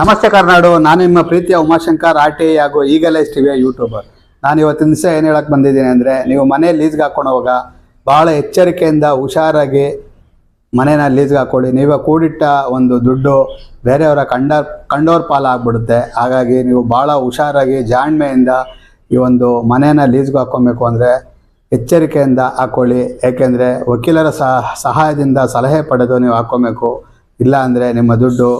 ನಮಸ್ತೆ ಕರ್ನಾಡು, ನಾನು ನಿಮ್ಮ ಪ್ರೀತಿಯ ಉಮಾಶಂಕರ್, ಆರ್ ಟಿ ಹಾಗೂ ಈಗಲೈಸ್ ಟಿವಿಯ ಯೂಟ್ಯೂಬರ್. ನಾನು ಇವತ್ತಿನ ದಿವಸ ಏನು ಹೇಳಕ್ಕೆ ಬಂದಿದ್ದೀನಿ ಅಂದರೆ, ನೀವು ಮನೆ ಲೀಸ್ಗೆ ಹಾಕ್ಕೊಂಡೋವಾಗ ಭಾಳ ಎಚ್ಚರಿಕೆಯಿಂದ ಹುಷಾರಾಗಿ ಮನೇನ ಲೀಸ್ಗೆ ಹಾಕ್ಕೊಳ್ಳಿ ನೀವೇ ಕೂಡಿಟ್ಟ ಒಂದು ದುಡ್ಡು ಬೇರೆಯವರ ಕಂಡ, ಕಂಡೋರ್ ಪಾಲ ಆಗ್ಬಿಡುತ್ತೆ. ಹಾಗಾಗಿ ನೀವು ಭಾಳ ಹುಷಾರಾಗಿ ಜಾಣ್ಮೆಯಿಂದ ಈ ಒಂದು ಮನೇನ ಲೀಸ್ಗೆ ಹಾಕ್ಕೊಬೇಕು ಅಂದರೆ ಎಚ್ಚರಿಕೆಯಿಂದ ಹಾಕ್ಕೊಳ್ಳಿ ಏಕೆಂದರೆ ವಕೀಲರ ಸಹ, ಸಹಾಯದಿಂದ ಸಲಹೆ ಪಡೆದು ನೀವು ಹಾಕ್ಕೊಬೇಕು ಇಲ್ಲ ಅಂದರೆ ನಿಮ್ಮ ದುಡ್ಡು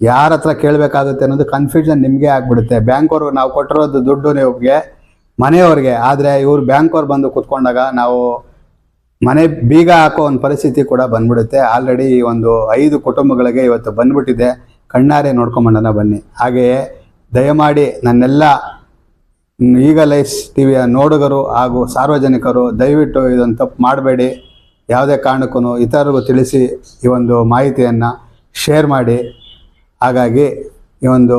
ಯಾರ ಹತ್ರ ಕೇಳಬೇಕಾಗುತ್ತೆ ಅನ್ನೋದು ಕನ್ಫ್ಯೂಷನ್ ನಿಮಗೆ ಆಗ್ಬಿಡುತ್ತೆ. ಬ್ಯಾಂಕವ್ರು ನಾವು ಕೊಟ್ಟಿರೋದು ದುಡ್ಡು ನಿಮಗೆ, ಮನೆಯವ್ರಿಗೆ. ಆದರೆ ಇವ್ರು ಬ್ಯಾಂಕವ್ರು ಬಂದು ಕುತ್ಕೊಂಡಾಗ ನಾವು ಮನೆ ಬೀಗ ಹಾಕೋ ಒಂದು ಪರಿಸ್ಥಿತಿ ಕೂಡ ಬಂದ್ಬಿಡುತ್ತೆ. ಆಲ್ರೆಡಿ ಈ ಒಂದು ಐದು ಕುಟುಂಬಗಳಿಗೆ ಇವತ್ತು ಬಂದ್ಬಿಟ್ಟಿದೆ. ಕಣ್ಣಾರೆ ನೋಡ್ಕೊಂಬಂಡನ ಬನ್ನಿ. ಹಾಗೆಯೇ ದಯಮಾಡಿ ನನ್ನೆಲ್ಲ ಈಗ ಲೈಫ್ ಟಿವಿಯ ನೋಡುಗರು ಹಾಗೂ ಸಾರ್ವಜನಿಕರು ದಯವಿಟ್ಟು ಇದನ್ನು ತಪ್ಪು ಮಾಡಬೇಡಿ. ಯಾವುದೇ ಕಾರಣಕ್ಕೂ ಇತರರಿಗೂ ತಿಳಿಸಿ ಈ ಒಂದು ಮಾಹಿತಿಯನ್ನು ಶೇರ್ ಮಾಡಿ. ಹಾಗಾಗಿ ಈ ಒಂದು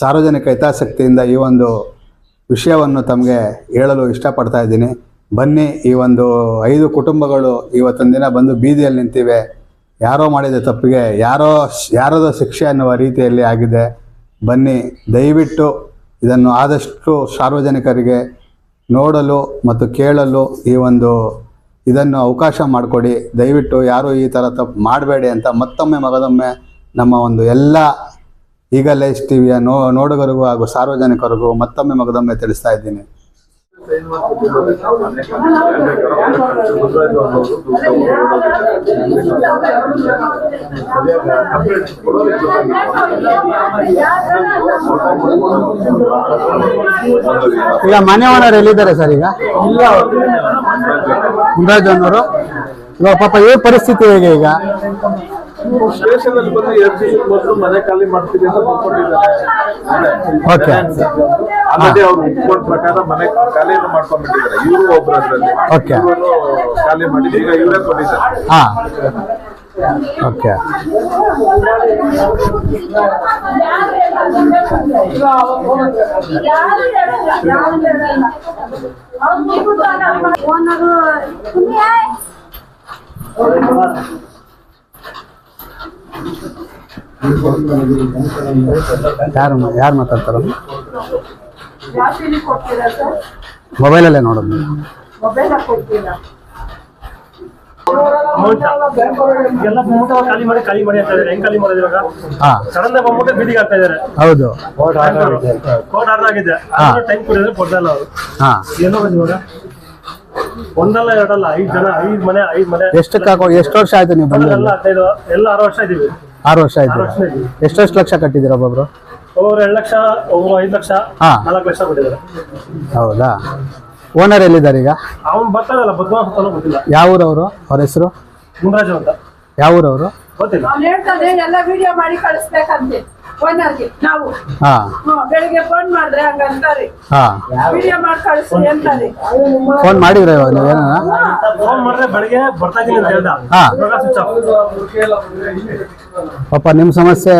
ಸಾರ್ವಜನಿಕ ಹಿತಾಸಕ್ತಿಯಿಂದ ಈ ಒಂದು ವಿಷಯವನ್ನು ತಮಗೆ ಹೇಳಲು ಇಷ್ಟಪಡ್ತಾ ಇದ್ದೀನಿ. ಬನ್ನಿ, ಈ ಒಂದು ಐದು ಕುಟುಂಬಗಳು ಇವತ್ತೊಂದು ದಿನ ಬಂದು ಬೀದಿಯಲ್ಲಿ ನಿಂತಿವೆ. ಯಾರೋ ಮಾಡಿದ ತಪ್ಪಿಗೆ ಯಾರೋ ಯಾರದೋ ಶಿಕ್ಷೆ ಅನ್ನುವ ರೀತಿಯಲ್ಲಿ ಆಗಿದೆ. ಬನ್ನಿ, ದಯವಿಟ್ಟು ಇದನ್ನು ಆದಷ್ಟು ಸಾರ್ವಜನಿಕರಿಗೆ ನೋಡಲು ಮತ್ತು ಕೇಳಲು ಈ ಒಂದು ಇದನ್ನು ಅವಕಾಶ ಮಾಡಿಕೊಡಿ. ದಯವಿಟ್ಟು ಯಾರೂ ಈ ಥರ ತಪ್ಪು ಮಾಡಬೇಡಿ ಅಂತ ಮತ್ತೊಮ್ಮೆ ಮಗದೊಮ್ಮೆ ನಮ್ಮ ಒಂದು ಎಲ್ಲ ಈಗ ಲೈಫ್ ಟಿವಿಯ ನೋ, ನೋಡುಗರಿಗೂ ಹಾಗೂ ಸಾರ್ವಜನಿಕರಿಗೂ ಮತ್ತೊಮ್ಮೆ ಮಗದೊಮ್ಮೆ ತಿಳಿಸ್ತಾ ಇದ್ದೀನಿ. ಈಗ ಮನೆ ಎಲ್ಲಿದ್ದಾರೆ ಸರ್ ಈಗ? ಮುನ್ರಾಜ್ ಅನ್ನೋರು ಇವಾಗ ಪಾಪ ಈ ಪರಿಸ್ಥಿತಿ ಹೇಗೆ ಈಗ? ಸ್ಟೇಷನ್ ಅಲ್ಲಿ ಬಂದು ಎರಡು ದಿವಸ ಮೊದಲು ಮನೆ ಖಾಲಿ ಮಾಡ್ತೀವಿ ಅಂತ ಓಕೆ. ಆಲ್ರೆಡಿ ಅವ್ರು ಒಪ್ಕೊಂಡ ಪ್ರಕಾರ ಮನೆ ಖಾಲಿಯನ್ನು ಮಾಡ್ಕೊಂಡ್ಬಿಟ್ಟಿದ್ದಾರೆ. ಇವರು ಒಬ್ರು ಅದರಲ್ಲಿ ಓಕೆ. ಇವ್ರು ಖಾಲಿ ಮಾಡಿ ಈಗ ಇವರೇ ಕೊಟ್ಟಿದ್ದಾರೆ ಹಾ. ಓಕೆ. ಓನರು ಯಾರು ಯಾರು ಮಾತಾಡ್ತಾರ? ಮೊಬೈಲಲ್ಲೇ ನೋಡೋದು ಹೌದು. ಹಾ. ಒಂದಲ್ಲ ಎರಡಲ್ಲ ಐದ್ ಜನ ಐದ್ ಮನೆ ಐದ್ ಮನೆ. ಎಷ್ಟಕ್ಕೆ ಹಾಕೋ ಎಷ್ಟು ವರ್ಷ ಆಯ್ತು ನೀವು ಬಂದು ಎಲ್ಲ ಹದಿನೈದು ಎಲ್ಲ ಆರು ವರ್ಷ ಇದೀವಿ ಆರು ವರ್ಷ ಆಯ್ತು. ಎಷ್ಟೆಷ್ಟು ಲಕ್ಷ ಕಟ್ಟಿದೀರ ಒಬ್ಬೊಬ್ರು ಒಬ್ಬರು ಎರಡು ಲಕ್ಷ ಒಬ್ಬರು ಐದು ಲಕ್ಷ ಹಾ. ನಾಲ್ಕು ಲಕ್ಷ ಕೊಟ್ಟಿದ್ದಾರೆ. ಹೌದಾ? ಓನರ್ ಎಲ್ಲಿದ್ದಾರೆ ಈಗ? ಅವ್ನು ಬರ್ತಾನಲ್ಲ ಬದ್ಮಾಸ್ ಅಂತಾನೂ ಗೊತ್ತಿಲ್ಲ. ಯಾವ ಊರವರು? ಅವ್ರ ಹೆಸರು? ಮುನ್ರಾಜು ಅಂತ. ಯಾವ ಊರವರು? ಗೊತ್ತಿಲ್ಲ. ಅವ್ನು ಹೇಳ್ತಾನೆ ಎಲ್ಲ ವಿಡಿಯೋ ಮಾಡಿ ಕಳಿಸ್ಬೇಕಂತೆ. ಓನರ್ಗೆ ನಾವು ಹಾ. ಹ್ಮ್, ಬೆಳಿಗ್ಗೆ ಫೋನ್ ಮಾಡಿದ್ರೆ ಹಂಗಂತಾರೆ ಹಾ. ವಿಡಿಯೋ ಮಾಡಿ ಕಳಿಸಿ ಅಂತಾರೆ. ಫೋನ್ ಮಾಡಿದ್ರೆ ಇವಾಗ ನೀವೇನ ಫೋನ್ ಮಾಡಿದ್ರೆ ಬೆಳಿಗ್ಗೆ ಬರ್ತಾ ಇದೀನಿ ಅಂತ ಹೇಳ್ದ. ಹಾ. ಇವಾಗ ಸ್ವಿಚ್ ಆಫ್ ಪಾಪ ನಿಮ್ಮ ಸಮಸ್ಯೆ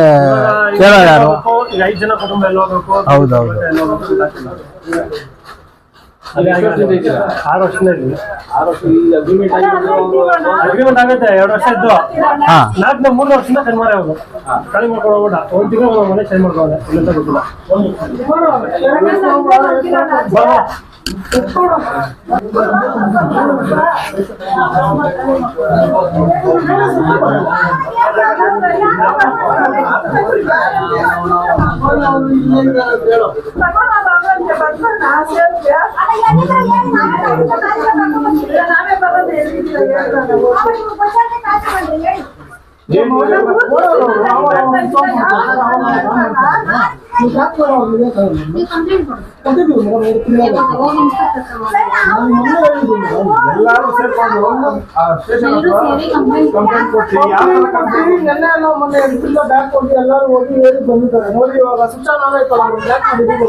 ಕೇಳೋ ಯಾರು? ಈಗ ಐದ್ ಜನ ಕುಟುಂಬ ಎಲ್ಲ ಹೋಗ್ಬೇಕು. ಹೌದು, ಹೌದು. ಎಲ್ಲ ಹೋಗ್ಬೇಕು ಗೊತ್ತಾಗ್ತಿಲ್ಲ. ಆರು ವರ್ಷದಿಂದ ಇದ್ವಿ ಅಗ್ರಿಮೆಂಟ್ ಆಗುತ್ತೆ ಎರಡು ವರ್ಷ ಇದ್ದು. ಹಾ. ನಾಲ್ಕು ಮೂರು ವರ್ಷದಿಂದ ಕಣ್ಮಾರೆ ಅವರು ಕಡಿಮೆ ಮಾಡ್ಕೊಂಡು ಹೋಗ್ಬಿಟ್ಟ ಒಂದು ತಿಂಗಳು ಮನೆ ಚೇಂಜ್ ಮಾಡ್ಕೊಂಡೆ ಗೊತ್ತಿಲ್ಲ ಬಾ, ಬಾ. ನಾವೇ ಬರೋದು ಎಲ್ಲಾರು ಸೇರ್ಕೊಂಡು ಆ ಸ್ಟೇಷನ್ ಹತ್ರ ಕಂಪ್ಲೇಂಟ್ ಕೊಟ್ಟು ಯಾವ ತರ ಕಂಪ್ಲೇಂಟ್ ನೆನ್ನೆ ಎಲ್ಲ ಮೊನ್ನೆ ಎಲ್ಲ ಬ್ಯಾಕ್ ಕೊಟ್ಟು ಎಲ್ಲರೂ ಹೋಗಿ ಹೇಳಿ ಬಂದಿದ್ದಾರೆ. ನೋಡಿ ಇವಾಗ ಶಿಕ್ಷಣ ನಾವೇ ಐತಲ್ಲ ಅವ್ರು ಬ್ಯಾಕ್ ಮಾಡಿದ್ದೀವಿ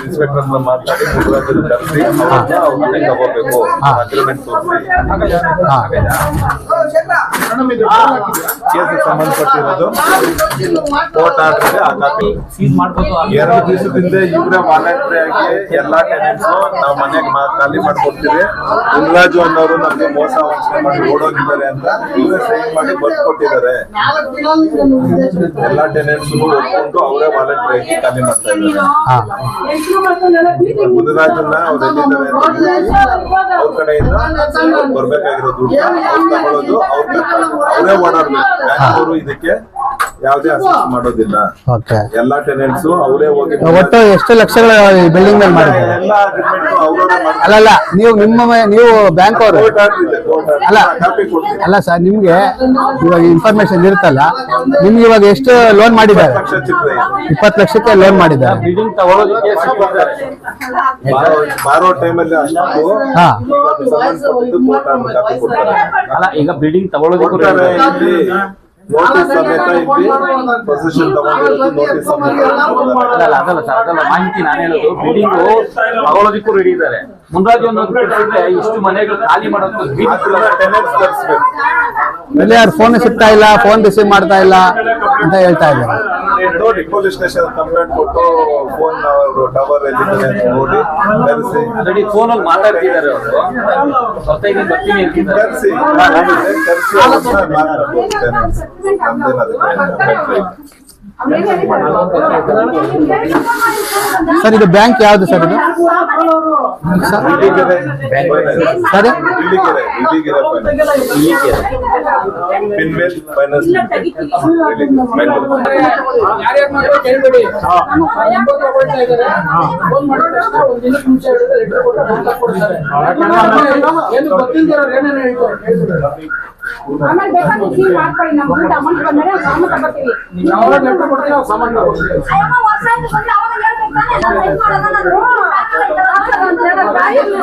ಇನ್ಸ್ಪೆಕ್ಟರ್ ಹತ್ರ ಮಾತಾಡಿ ಮುದ್ರಾಜರು ಕರೆಸಿ ಅವ್ರನ್ನ ಅವ್ರ ಮನೆಗೆ ತಗೋಬೇಕು ಹಾ. ಅಗ್ರಿಮೆಂಟ್ ತೋರಿಸಿ ಸಂಬಂಧಪಟ್ಟಿರೋದು. ಕೋರ್ಟ್ ಎರಡು ದಿವಸದಿಂದ ಇವರೇ ವಾಲಂಟ್ರಿ ಆಗಿ ಎಲ್ಲಾ ಟೆನೆಂಟ್ಸ್ ನಾವು ಮನೆಗೆ ಖಾಲಿ ಮಾಡ್ಕೊಡ್ತೀವಿ. ಗುರುರಾಜು ಅನ್ನೋರು ನಮ್ಗೆ ಮೋಸ ವಂಚನೆ ಮಾಡಿ ಓಡೋಗಿದ್ದಾರೆ ಅಂತ ಇವರೇ ಸೈನ್ ಮಾಡಿ ಬರ್ದು ಕೊಟ್ಟಿದ್ದಾರೆ ಎಲ್ಲಾ ಟೆನೆಂಟ್ಸ್ ಒಪ್ಕೊಂಡು ಅವರೇ ವಾಲಂಟ್ರಿ ಆಗಿ ಖಾಲಿ ಮಾಡ್ತಾ ಇದ್ದಾರೆ. ಗುರುರಾಜನ್ನ ಅವ್ರು ಎಲ್ಲಿದ್ದಾರೆ ಅವ್ರ ಕಡೆಯಿಂದ ಬರ್ಬೇಕಾಗಿರೋ ದುಡ್ಡು ಅವ್ರು ತಗೊಳ್ಳೋದು ಅವ್ರ ಬ್ಯಾಂಕ್ ಇದಕ್ಕೆ ಯಾವುದೇ ಮಾಡೋದಿಲ್ಲ. ಓಕೆ ಎಲ್ಲಾ ಟೆನೆಂಟ್ಸ್ ಅವರೇ ಹೋಗಿ ಒಟ್ಟು ಎಷ್ಟು ಲಕ್ಷಗಳ ಬಿಲ್ಡಿಂಗ್ ಮೇಲೆ ಮಾಡಿದ್ದಾರೆ? ಎಲ್ಲ ಅಗ್ರಿಮೆಂಟ್ ಅವರೇ ಮಾಡ್ತಾರೆ ಅಲ್ಲಲ್ಲ ನೀವು ನಿಮ್ಮ ನೀವು ಬ್ಯಾಂಕ್ ಅವರು. ಕೋರ್ಟ್ ಆರ್ಡರ್ ಇದೆ ಕೋರ್ಟ್ ಅಲ್ಲ. ಆರ್ಡರ್ ಕಾಪಿ ಕೊಡ್ತೀನಿ. ಅಲ್ಲ ಸರ್ ನಿಮ್ಗೆ ಇವಾಗ ಇನ್ಫಾರ್ಮೇಶನ್ ಇರುತ್ತಲ್ಲ ನಿಮ್ಗೆ ಇವಾಗ ಎಷ್ಟು ಲೋನ್ ಮಾಡಿದ್ದಾರೆ? ಲಕ್ಷ ಇದೆ. ಇಪ್ಪತ್ತು ಲಕ್ಷಕ್ಕೆ ಲೋನ್ ಮಾಡಿದ್ದಾರೆ. ಬಿಲ್ಡಿಂಗ್ ತಗೊಳ್ಳೋದಕ್ಕೆ ಸಿಕ್ಕಿದ್ದಾರೆ ಬಾರೋ ಬಾರೋ ಟೈಮಲ್ಲಿ ಅಷ್ಟು ಹಾ. ಈಗ ಅದು ಸಂಬಂಧಪಟ್ಟಿದ್ದು ಕೋರ್ಟ್ ಆರ್ಡರ್ ಕಾಪಿ ಕೊಡ್ತಾರೆ. ಅಲ್ಲ ಈಗ ಬಿಲ್ಡಿಂಗ್ ತಗೊಳ್ಳೋದಕ್ಕೂ ಕೊಡ್ತಾರೆ. ಇಲ್ಲಿ. ನೋಟಿಸ್ ಸಮೇತ ಇಲ್ಲಿ ಪೊಸಿಷನ್ ತಗೊಂಡಿರೋದು ನೋಟಿಸ್ ಸಮೇತ ಅದಲ್ಲ ಅದಲ್ಲ ಸರ್ ಅದಲ್ಲ ಮಾಹಿತಿ ನಾನು ಹೇಳೋದು. ಬಿಲ್ಡಿಂಗ್ ತಗೊಳ್ಳೋದಕ್ಕೂ ರೆಡಿ ಇದ್ದಾರೆ. ಮುಂದಾಜು ಒಂದೊಂದು ಇಷ್ಟು ಮನೆಗಳು ಖಾಲಿ ಮಾಡೋದು ಟೆನೆಂಟ್ಸ್ ತರಿಸ್ಬೇಕು ಇಲ್ಲಿ ಯಾರು ಫೋನ್ ಸಿಗ್ತಾ ಇಲ್ಲ ಫೋನ್ ರಿಸೀವ್ ಮಾಡ್ತಾ ಇಲ್ಲ ಅಂತ ಹೇಳ್ತಾ ಇದ್ದಾರೆ. ನೋಡಿ ಪೊಲೀಸ್ ಸ್ಟೇಷನ್ ಕಂಪ್ಲೇಂಟ್ ಕೊಟ್ಟು ಫೋನ್ ಟವರ್ ಎಲ್ಲಿದೆ ಅಂತ ನೋಡಿ ಕರೆಸಿ. ಆಲ್ರೆಡಿ ಫೋನ್ ಅಲ್ಲಿ ಮಾತಾಡ್ತಿದ್ದಾರೆ ಅವರು. ಹೊತ್ತಾಗಿ ಬರ್ತೀನಿ ಅಂತಿದ್ದಾರೆ. ಕರೆಸಿ. ಕರೆಸಿ ಅವ್ರನ್ನ ಮಾತಾಡ್ಬೋದು tenants. ಅದಕ್ಕೆ ಸರ್ ಇದು ಬ್ಯಾಂಕ್ ಯಾವುದು ಸರ್ ಇದು? ಸರ್. ಪಿನ್ವೇಲ್ ಫೈನಾನ್ಸ್ ಆಮೇಲೆ ಬೇಕಾದ್ರೆ ಸೀಲ್ ಮಾಡ್ಕೊಳ್ಳಿ ನಮ್ಮ ದುಡ್ಡು ಅಮೌಂಟ್ ಬಂದರೆ ಸಾಮಾನು ತಗೋತೀವಿ ನೀವು ಯಾವಾಗ ಲೆಟರ್ ಕೊಡ್ತೀವಿ ನಾವು ಸಾಮಾನು ವರ್ಷ ಆಯ್ತು ಬಂದ್ರೆ ಅವಾಗ ಹೇಳ್ಬೇಕು ತಾನೇ, ನಾನು ಸೈನ್ ಮಾಡೋಣ ನಾನು. ಬಾಯಲ್ಲಿ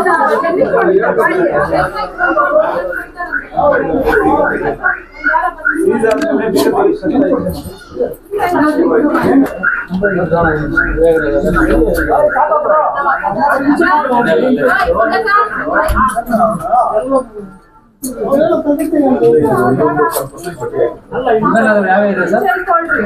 ಇದೆ. ಸೇರ್ಕೊಳ್ರಿ.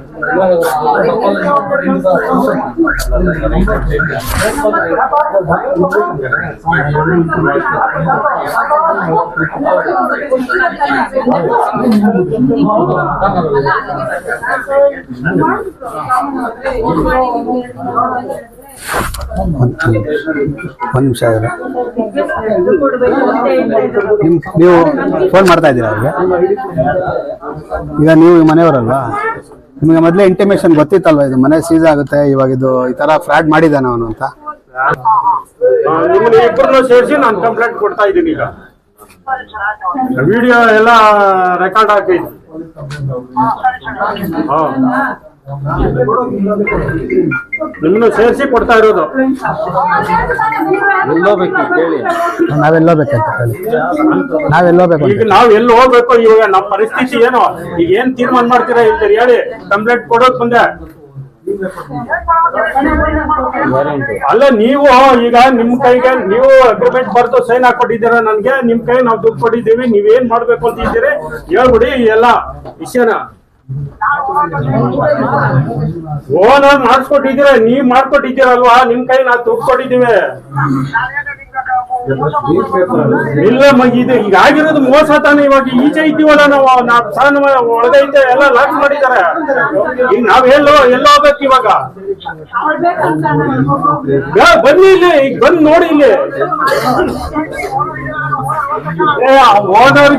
ಒಂದು ನಿಮಿಷ. ನಿಮ್ ನೀವು ಫೋನ್ ಮಾಡ್ತಾ ಇದ್ದೀರಾ ಅವ್ರಿಗೆ ಈಗ ನೀವು ಮನೆಯವರಲ್ವಾ ನಿಮಗೆ ಮೊದಲೇ ಇಂಟಿಮೇಶನ್ ಗೊತ್ತಿತ್ತಲ್ವ ಇದು ಮನೆ ಸೀಸ್ ಆಗುತ್ತೆ ಇವಾಗ ಇದು ಈ ತರ ಫ್ರಾಡ್ ಮಾಡಿದ್ದಾನೆ ಅವನು ಅಂತ? ನಿಮ್ಮನ್ನ ಇಬ್ಬರನ್ನ ಸೇರಿಸಿ ನಾನು ಕಂಪ್ಲೇಂಟ್ ಕೊಡ್ತಾ ಇದ್ದೀನಿ ಈಗ. ವಿಡಿಯೋ ಎಲ್ಲ ರೆಕಾರ್ಡ್ ಹಾಕಿ. ಹಾ. ನಿಮ್ಮನ್ನು ಸೇರಿಸಿ ಕೊಡ್ತಾ ಇರೋದು. ಎಲ್ಲೋಬೇಕು ಕೇಳಿ. ನಾವೆಲ್ಲೋ ಬೇಕಂತ ಹೇಳಿ ನಾವೆಲ್ಲೋ ಬೇಕು ಈಗ ನಾವ್ ಎಲ್ಲಿ ಹೋಗ್ಬೇಕು ಇವಾಗ ನಮ್ಮ ಪರಿಸ್ಥಿತಿ ಏನು? ಈಗ ಏನ್ ತೀರ್ಮಾನ ಮಾಡ್ತೀರಾ ಇಲ್ಲಿ ಹೇಳಿ. ಕಂಪ್ಲೇಂಟ್ ಕೊಡೋದ್ ಮುಂದೆ ಅಲ್ಲ ನೀವು ಈಗ ನಿಮ್ ಕೈಗೆ ನೀವು ಅಗ್ರಿಮೆಂಟ್ ಬರ್ತು ಸೈನ್ ಹಾಕೊಟ್ಟಿದ್ದೀರ ನನ್ಗೆ? ನಿಮ್ ಕೈ ನಾವು ದುಡ್ಡು ಕೊಟ್ಟಿದ್ದೀವಿ ನೀವೇನ್ ಮಾಡ್ಬೇಕು ಅಂತ ಇದ್ದೀರಿ? ಹೇಳ್ಬಿಡಿ ಎಲ್ಲ. ವಿಷಯನ. ಓನರ್ ಮಾಡಿಸ್ಕೊಟ್ಟಿದ್ದೀರ? ನೀವ್ ಮಾಡ್ಕೊಟ್ಟಿದ್ದೀರಲ್ವಾ? ನಿಮ್ ಕೈ ನಾವು ದುಡ್ಡು ಕೊಟ್ಟಿದ್ದೀವಿ ಇಲ್ಲ ಇದು ಈಗ ಆಗಿರೋದು ಮೋಸ ತಾನೆ ಇವಾಗ. ಈಚೆ ಇದ್ದೀವಲ್ಲ ನಾವು, ನಾವ್ ಸಣ್ಣ ಒಳಗೈತೆ ಎಲ್ಲ ಲಾಕ್ ಮಾಡಿದ್ದಾರೆ. ಈಗ ನಾವ್ ಎಲ್ಲೋ, ಎಲ್ಲ ಹೋಗ್ಬೇಕು ಇವಾಗ. ಬನ್ನಿ ಇಲ್ಲಿ, ಈಗ ಬಂದ್ ನೋಡಿ ಇಲ್ಲಿ.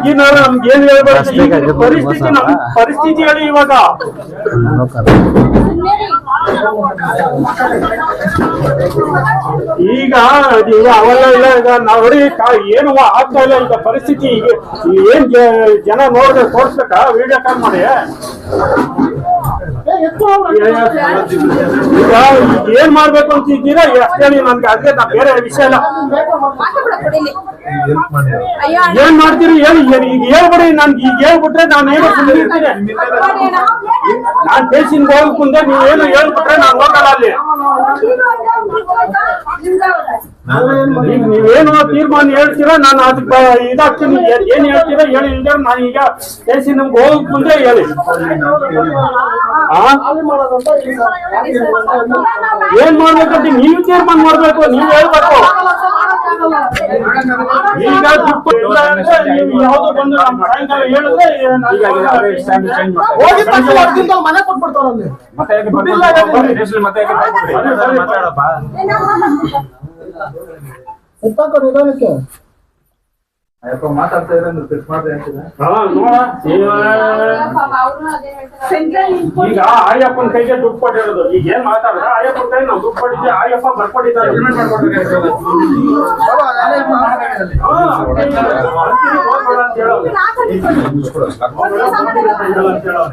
ಗಿನರ್ ನಮ್ಗೆ ಏನ್ ಹೇಳ್ಬೇಕು? ಈಗ ಪರಿಸ್ಥಿತಿ ನಮ್ ಪರಿಸ್ಥಿತಿ ಹೇಳಿ ಇವಾಗ. ಈಗ ಈಗ ಅವೆಲ್ಲ ಇಲ್ಲ ಈಗ ನಾವ್ ನೋಡಿ ಏನು ಆಗ್ತಾ ಇಲ್ಲ ಈಗ ಪರಿಸ್ಥಿತಿ. ಈಗ ಏನ್ ಜನ ನೋಡಿದ್ರೆ ತೋರ್ಸ್ಬೇಕಾ? ವಿಡಿಯೋ ಕಾಲ್ ಮಾಡಿ. ಏನ್ ಮಾಡ್ಬೇಕು ಅಂತ ಇದ್ದೀರಾ? ಅಷ್ಟೇ ನನ್ಗೆ ಅದೇ ಬೇರೆ ವಿಷಯ ಇಲ್ಲ ಏನ್ ಮಾಡ್ತೀರಿ ಹೇಳಿ ಈಗ ಹೇಳ್ಬಿಡಿ, ನನ್ಗೆ ಈಗ ಹೇಳ್ಬಿಟ್ರೆ ನಾನು ಏನು ಸುಮ್ಮನೆ ನಾನ್ ಅಣ್ಣ. ನಾನ್ ನೀವು ಏನು ಹೇಳ್ಬಿಟ್ರೆ ನಾನು ಹೋಗಲ್ಲ ಅಲ್ಲಿ. ನೀವೇನು ತೀರ್ಮಾನ ಹೇಳ್ತೀರಾ? ನಾನು ಅದಕ್ಕೆ ಇದಾಗ್ತೀನಿ. ಏನ್- ಏನ್ ಹೇಳ್ತೀರಾ? ಹೇಳಿ ಇಲ್ದಾರ ನಾನು ಈಗ ಸ್ಟೇಷನ್ ಹೋಗಕ್ ಮುಂದೆ ಹೇಳಿ. ಆ? ಏನ್ ಮಾಡ್ಬೇಕಂತ ನೀವು ತೀರ್ಮಾನ ಮಾಡ್ಬೇಕು ನೀವು ಹೇಳ್ಬೇಕು. ಈಗ ಯಾವ್ದು ನೀವು ಯಾವ್ದೋ ಬಂದು ಹೇಳಿದ್ರೆ ಮನೆ ಕೊಟ್ಬಿಡ್ತಾರ ಮತ್ತೆ ಎತ್ತಾಕ ನಿಧಾನಕ್ಕೆ ಯಾಕೋ ಮಾತಾಡ್ತಾ ಇದ್ರೆ ಫಿಕ್ಸ್ ಮಾಡ್ರಿ ಅಂತಿದೆ ಈಗ ಕೈಗೆ ದುಡ್ಡು ಕೊಟ್ಟಿರೋದು. ಈಗ ಏನ್ ಮಾತಾಡಿದ್ರೆ ಆಯಪ್ಪನ ಕೈ ನಾವು ದುಡ್ಡು ಕೊಟ್ಟಿದ್ವಿ ಆಯಪ್ಪ ಬರ್ಕೊಟ್ಟಿದ್ದಾರೆ.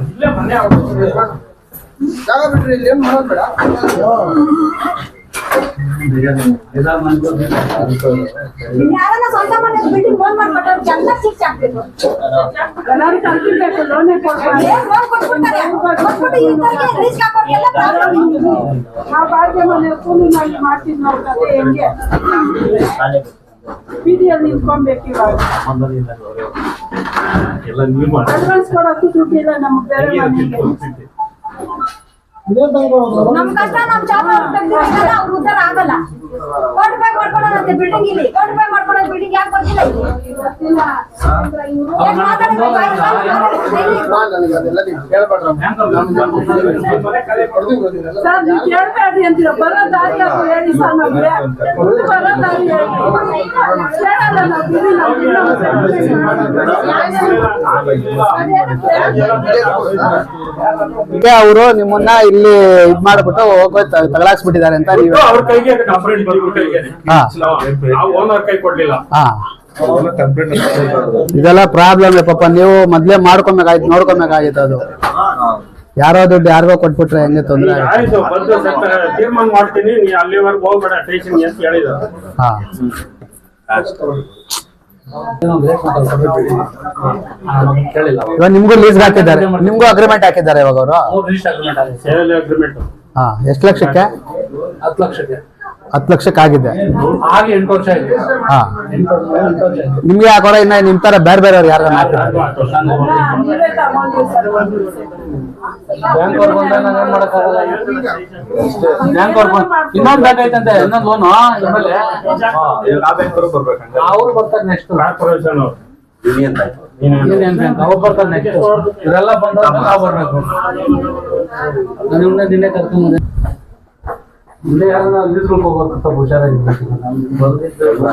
ಇಲ್ಲೇ ಮನೆ. ಜಾಗ ಬಿಟ್ರಿ ಇಲ್ಲಿ ಏನ್ ಮಾಡೋದ್ ಬೇಡ? ಯಾರನ್ನ ಸ್ವಂತ ಮನೆ ಬಿಲ್ಡಿಂಗ್ ಫೋನ್ ಮಾಡ್ಬಿಟ್ಟು ಎಲ್ಲ ಶಿಕ್ಷೆ ಆಗ್ಬೇಕು. ಎಲ್ಲರೂ ಕಲ್ತಿರ್ಬೇಕು ಲೋನೇ ಕೊಡ್ಬಾರ್ದು. ಏನ್ ಲೋನ್ ಕೊಟ್ಬಿಡ್ತಾರೆ. ಕೊಟ್ಬಿಟ್ಟು ಇವ್ರಿಗೆ ಲೀಸ್ಗೆ ಹಾಕೋರ್ಗೆಲ್ಲ ಪ್ರಾಬ್ಲಮ್ ನಾವು ಬಾಡಿಗೆ ಮನೆ ಕೂಲಿನಲ್ಲಿ ಮಾಡ್ತಿದ್ ನಾವು ಕತೆ ಹೆಂಗೆ. ಬೀದಿಯಲ್ಲಿ ನಿಂತ್ಕೊಬೇಕು ಇವಾಗ. ಎಲ್ಲ ನೀವು ಮಾಡಿ. ಅಡ್ವಾನ್ಸ್ ಕೊಡೋಕ್ಕೂ ದುಡ್ಡಿಲ್ಲ ನಮ್ಗೆ ಬೇರೆ ಮನೆಗೆ. ತಗೊಂಡ್ಬರೋದು? ನಮ್ ಕಷ್ಟ ನಮ್ ಚಾಪ ಅವ್ರು ಆಗಲ್ಲ. ಕೋಟಿ ರೂಪಾಯಿ ಮಾಡ್ಕೊಡೋದಂತೆ ಬಿಲ್ಡಿಂಗ್ ಇಲ್ಲಿ. ಕೋಟಿ ರೂಪಾಯಿ ಮಾಡ್ಕೊಡೋ ಬಿಲ್ಡಿಂಗ್ ಯಾಕೆ ಬರ್ತಿಲ್ಲ ಇಲ್ಲಿ? ಏನ್ ಮಾತಾಡಿದ್ರೆ ಬಾಯಿ ಮಾತಾಡಿದ್ರೆ ಬಾ, ನನಗೆ ಅದೆಲ್ಲ ನೀವು ಕೇಳ್ಬೇಡ್ರಮ್ಮ. ಹೊಡ್ದು ಸರ್ ನೀವು ಕೇಳ್ಬೇಡ್ರಿ ಅಂತೀರ? ಬರೋ ದಾರಿ ಅದು ಹೇಳಿ ಸರ್ ನಮ್ಗೆ? ಬರೋ ದಾರಿ ಹೇಳಿ ಕೇಳಲ್ಲ ನಾವು ಬಿಡಿ ಅವರು ನಿಮ್ಮನ್ನ ಇಲ್ಲಿ ಇದ್ ಮಾಡ್ಬಿಟ್ಟು ಹೋಗ್ಬೇಕು ತಗಲಾಕ್ಸ್ಬಿಟ್ಟಿದ್ದಾರೆ ಅಂತ ನೀವು ಅವ್ರ ಕೈಗೆ ಕಂಪ್ಲೇಂಟ್ ಇದೆಲ್ಲ ಪ್ರಾಬ್ಲಮ್ ಪಾಪ ನೀವು ಮೊದ್ಲೇ ಮಾಡ್ಕೊಬೇಕಾಯ್ತು ನೋಡ್ಕೊಬೇಕಾಗಿತ್ತು ಅದು. ಯಾರೋ ದುಡ್ಡು ಯಾರಿಗೋ ಕೊಟ್ಬಿಟ್ರೆ ಹೆಂಗೆ ತೊಂದ್ರೆ ಈಗ ಆಗುತ್ತೆ? ಆಯ್ತು ತೀರ್ಮಾನ ಮಾಡ್ತೀನಿ ನೀ ಅಲ್ಲಿವರೆಗೂ ಹೋಗ್ಬೇಡ ಸ್ಟೇಷನ್ ಅಂತ ಹೇಳಿದ್ರು ಹಾ. ಇವಾಗ ನಿಮ್ಗೂ ಲೀಸ್ ಹಾಕಿದ್ದಾರೆ. ನಿಮ್ಗೂ ಅಗ್ರಿಮೆಂಟ್ ಹಾಕಿದ್ದಾರೆ ಇವಾಗ ಅವರು? ಹಾ ಎಷ್ಟು ಲಕ್ಷಕ್ಕೆ? ಹತ್ತು ಲಕ್ಷಕ್ಕೆ. ಹತ್ತು ಲಕ್ಷಕ್ಕೆ ಆಗಿದೆ ಆಗಿ ಎಂಟು ವರ್ಷ ಆಯ್ತು. ಹಾ. ನಿಮ್ಗೆ ಹಾಕೋರ ಇನ್ನ ನಿಮ್ ತರ ಬೇರೆ ಯಾರು ಬ್ಯಾಂಕ್ ಅವ್ರು ಬಂದಾಗ ನಾವ್ ಏನ್ ಮಾಡಕ್ಕಾಗಲ್ಲ? ಬ್ಯಾಂಕ್ ಅವ್ರು ಬಂದ್ ಇನ್ನೊಂದ್ ಬೇಕಾಯ್ತಂತೆ ಇನ್ನೊಂದ್ ಲೋನು ಆಮೇಲೆ ಆ ಬ್ಯಾಂಕ್ ಬರ್ಬೇಕಂಗ ಅವ್ರು ಬರ್ತಾರೆ next union bank union bank ಅವ್ರು ಬರ್ತಾರೆ ನೆಕ್ಸ್ಟ್ ಇವರೆಲ್ಲ ಬಂದಾಗ ನಾವು ಬರ್ಬೇಕು. ನಾನು ನಿನ್ನೆ ಕರ್ಕೊಂಬಂದೆ ಮುಂದೆ ಯಾರನ್ನ ನಿಲ್ಸ್ಕೊಂಡು ಹುಷಾರಾಗಿಲ್ಲ ಸ್ವಲ್ಪ ಹುಷಾರಾಗಿರ್ಬೇಕು ನಮ್ಗೆ ಬಂದಿದ್ದಲ್ಲ